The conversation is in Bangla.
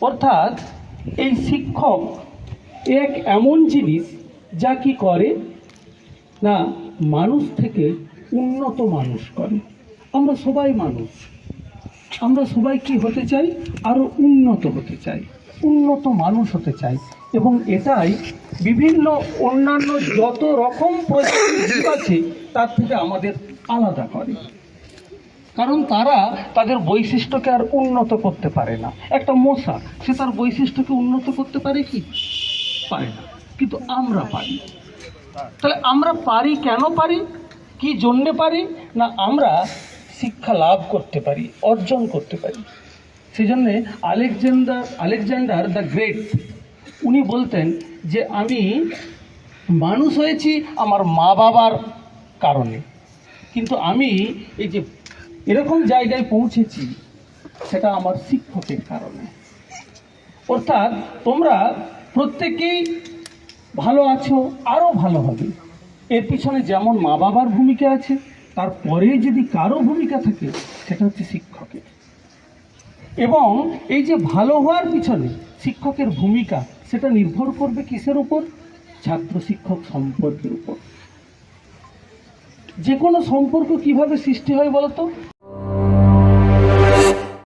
অর্থাৎ এই শিক্ষক এক এমন জিনিস যা কি করে? না, মানুষ থেকে উন্নত মানুষ করে। আমরা সবাই মানুষ। আমরা সবাই কি হতে চাই? আরও উন্নত হতে চাই। উন্নত মানুষ হতে চাই। এবং এটাই বিভিন্ন অন্যান্য যত রকম জীব আছে, তার থেকে আমাদের আলাদা করে। কারণ তারা তাদের বৈশিষ্ট্যকে আর উন্নত করতে পারে না। একটা মশা, সে তার বৈশিষ্ট্যকে উন্নত করতে পারে কি? পারে না। কিন্তু আমরা পারি। তাহলে আমরা পারি কেন পারি? কি জন্যে পারি? না আমরা শিক্ষা লাভ করতে পারি, অর্জন করতে পারি। সেই জন্যে আলেকজান্ডার আলেকজান্ডার দ্য গ্রেট, উনি বলতেন যে আমি মানুষ হয়েছি আমার মা বাবার কারণে। কিন্তু আমি এই যে এরকম জায়গায় পৌঁছেছি সেটা আমার শিক্ষকের কারণে। অর্থাৎ তোমরা প্রত্যেকেই ভালো আছো আরও ভালো হবে। এর পিছনে যেমন মা বাবার ভূমিকা আছে তারপরে যদি কারও ভূমিকা থাকে, সেটা হচ্ছে শিক্ষকের। এবং এই যে ভালো হওয়ার পিছনে শিক্ষকের ভূমিকা, সেটা নির্ভর করবে কিসের উপর? ছাত্র শিক্ষক সম্পর্কের উপর। যে কোনো সম্পর্ক কীভাবে সৃষ্টি হয় বলতো?